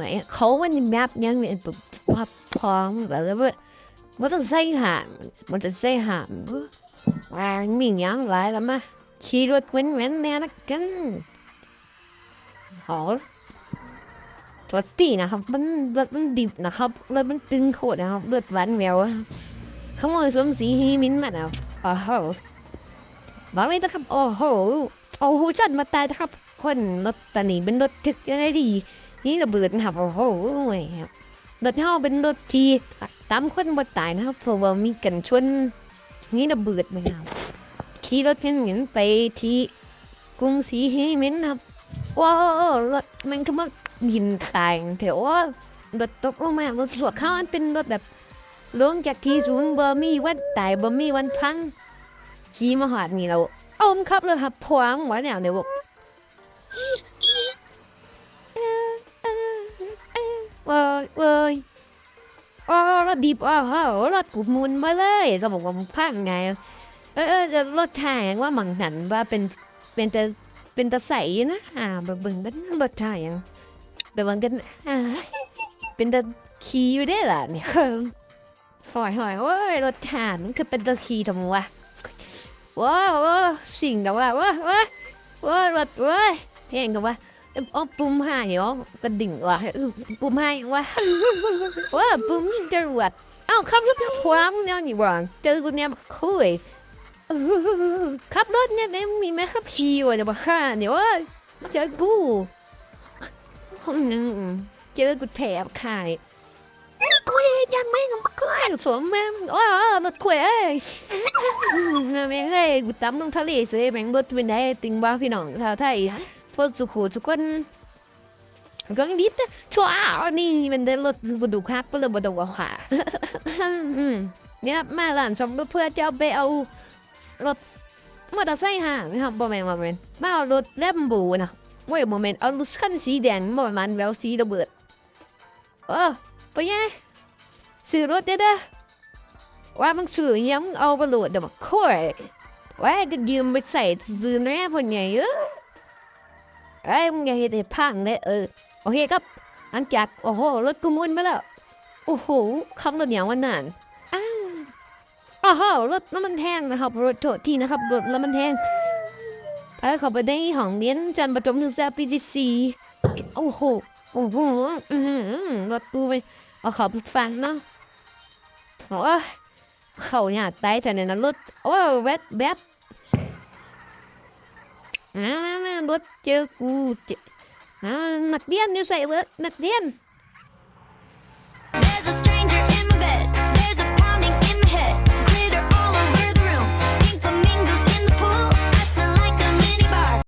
ไหนเขามันแบบยังเนี่ยแบบว่าพร้อมแบบว่ามันจะใส่หามมันจะใส่หามว่ามีหยังหลแล้วมาขี่รถเว้นเว้นๆแน่นะกันหอรถตีนะครับมันรถมันดิบนะครับรถมันตึงโคตรนะครับรถหวานแหววขโมยสวมสีฮีมินมาแล้วโอ้โหบอกเลยนะครับโอ้โหโอ้โหจัดมาตายนะครับ คนรถตอนนี้เป็นรถทึกยังไงดี นี่ระเบิดนะครับโอ้โหครับรถเฮาเป็นรถที่ตามคนบ่ตายนะครับเพราะว่ามีกันชนนี่ระเบิดไหมครับขี่รถกันเหมือนไปที่กรุงศรีเฮมินครับว้าวรถมันก็มายินตายแถวว่ารถตกลงมารถสวดเข้าอันเป็นรถแบบลงจากที่สูงบ่มีวันตายบ่มีวันพังขี่มาหอดนี่เราอมครับเลยครับพวงไว้แนวเดี๋ยวบอก ยเว้ยอ๋อรถดิบอ๋อฮะรถกูมุนมาเลยจะบอกว่าพังไง เออเออจะรถทงว่ามังหันว่าเป็นเป็นแต่เป็นตะใสนะอ่าเบิ่งเบิ่งกันรถทายังไปเบิ่งกันอ่าเป็นตะขี่อยู่ได้ล่ะเนี่ยหอยหอยโอ้ยรถทางมันคือเป็นตะขี่ทำไมวะว้าวว้าวสิ่งกับว่าว้าวว้าวว้าวรถว้าวเห็นกับว่า อ๋อปุ่มให้เหรอกระดิ่งว่ะเออปุ่มให้ว่ะว่าปุ่มจรวดเอ้าขับรถพร้อมเนี่ยนี่หว่างเจอกูเนี่ยคุยขับรถเนี่ยได้มีไหมขับขี่วะจะบอกข้าเนี่ยว่าเจอกูอืมเจอกูแถบขายกูยังไม่งมาคุยสวมแม่งโอ้ยรถคุยเอ้ยแม่งเอ้ยกูตำลงทะเลเสียแม่งรถเป็นไงติงบ้าพี่น้องชาวไทย พวกสุขุทุกคนก็งดีแต่ชัวร์นี่มันได้รถบดูคักก็เลยบดูว่าขาเนี่ยมาหลานชมรถเพื่อจะเอาไปเอารถมอเตอร์ไซค์ห่างนะครับบอแมนบอแมนมาเอารถแลมบูนะว้ยบอแมนเอารถคันสีแดงบอแมนแววสีระเบิดเออไปยังซื้อรถได้เด้อว่ามึงซื้อยังเอาไปโหลดเดี๋ยวมาคุยว่าก็ยืมไปใส่ซื้อแน่พอใหญ่เออ เอ้ยมึงอย่าเห็นให้พังเลยเออโอเคครับหลังจากโอ้โหรถกูมุนมาแล้วโอ้โหขับรถอย่างวันนั้นอ้าวโอ้โหรถน้ำมันแห้งนะครับรถโทษทีนะครับรถน้ำมันแห้งไปเข้าไปในห้องเรียนจันทร์ประถมศึกษาปีที่สี่โอ้โหโอ้โหอื้อหือรถกูไปเอาเขาไปฟันเนาะโอ้ยเขาเนี่ยตายจากในนั้นรถโอ้ยแบดแบด อ่ารถเจอกูเจอ่า